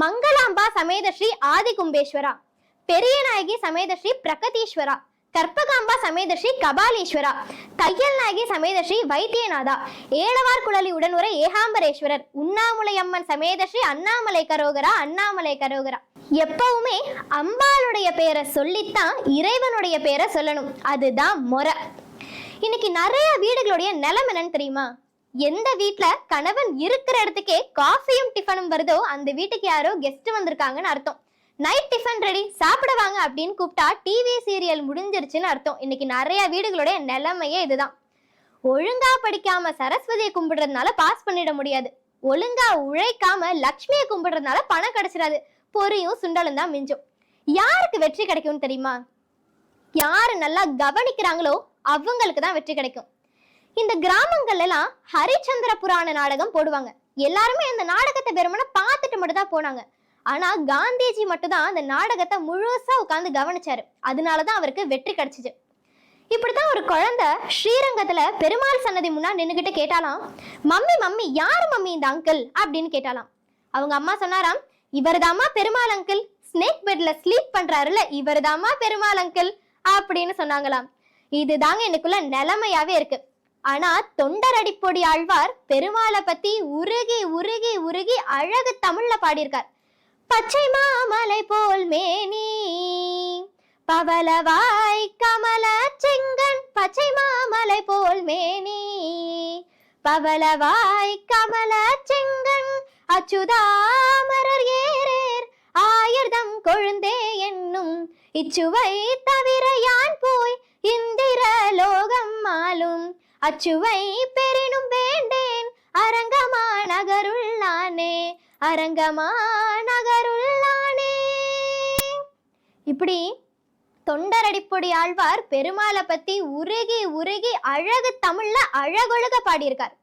மங்களாம்பா சமேத ஸ்ரீ ஆதி கும்பேஸ்வரா பெரியநாயகி சமேத ஸ்ரீ பிரகதீஸ்வரா. கற்பகாம்பா சமேத ஸ்ரீ கபாலீஸ்வரா. தையல் நாயகி சமேத ஸ்ரீ வைத்தியநாதா. ஏழவார் குழலி உடனுரை ஏகாம்பரேஸ்வரர். உண்ணாமுலை அம்மன் சமேத ஸ்ரீ அண்ணாமலை கரோகரா அண்ணாமலை கரோகரா. எப்பவுமே அம்பாளுடைய பேரை சொல்லித்தான் இறைவனுடைய பேரை சொல்லணும். அதுதான் முறை. இன்னைக்கு நிறைய வீடுகளுடைய நிலம் என்னன்னு தெரியுமா? எந்த வீட்ல கணவன் இருக்கிற இடத்துக்கே காஃபியும் டிஃபனும் வருதோ அந்த வீட்டுக்கு யாரோ கெஸ்ட் வந்திருக்காங்கன்னு அர்த்தம். நைட் டிஃபன் ரெடி சாப்பிட வாங்க அப்படின்னு கூப்பிட்டா டிவி சீரியல் முடிஞ்சிருச்சுன்னு அர்த்தம். இன்னைக்கு நிறைய வீடுகளுடைய நிலைமையே இதுதான். ஒழுங்கா படிக்காம சரஸ்வதியை கும்பிடுறதுனால பாஸ் பண்ணிட முடியாது. ஒழுங்கா உழைக்காம லக்ஷ்மியை கும்பிடுறதுனால பணம் கிடைச்சிடாது. பொரியும் சுண்டலும் தான் மிஞ்சும். யாருக்கு வெற்றி கிடைக்கும்னு தெரியுமா? யாரு நல்லா கவனிக்கிறாங்களோ அவங்களுக்கு தான் வெற்றி கிடைக்கும். இந்த கிராமங்கள் எல்லாம் ஹரிச்சந்திர புராண நாடகம் போடுவாங்க. எல்லாருமே இந்த நாடகத்தை பெருமனை பார்த்துட்டு மட்டும் தான் போனாங்க. ஆனா காந்திஜி மட்டும் தான் அந்த நாடகத்தை முழுசா உட்காந்து கவனிச்சாரு. அதனாலதான் அவருக்கு வெற்றி கிடைச்சிச்சு. இப்படிதான் ஒரு குழந்தை ஸ்ரீரங்கத்துல பெருமாள் சன்னதி முன்னா நின்னுகிட்டு கேட்டாலாம் மம்மி மம்மி யார் மம்மி இந்த அங்கிள் அப்படின்னு கேட்டாலாம். அவங்க அம்மா சொன்னாராம் இவர்தாம்மா பெருமாள் அங்கிள் ஸ்னேக் பெட்ல ஸ்லீப் பண்றாருல இவர்தாம்மா பெருமாள் அங்கிள் அப்படின்னு சொன்னாங்களாம். இதுதாங்க எனக்குள்ள நிலைமையாவே இருக்கு. ஆனா தொண்டர் அடிப்பொடி ஆழ்வார் பெருமாளை பத்தி உருகி உருகி உருகி அழகு தமிழ்ல பாடியிருக்கார். பச்சை மாமலை போல் மேனி பவளவாய் கமல செங்கன் பச்சை மாமலை போல் மேனி பவளவாய் கமல செங்கன் அச்சுதாமரர் ஏரேர் ஆயிர்தம் கொழுந்தே என்னும் இச்சுவை தவிர யார் அச்சுவை பெரினும் வேண்டேன். அரங்கமா நகருள்ளானே. அரங்கமா நகருள்ளானே. இப்படி தொண்டரடிப்பொடி ஆழ்வார் பெருமாளை பத்தி உருகி உருகி அழகு தமிழ்ல அழகொழுக பாடியிருக்கார்.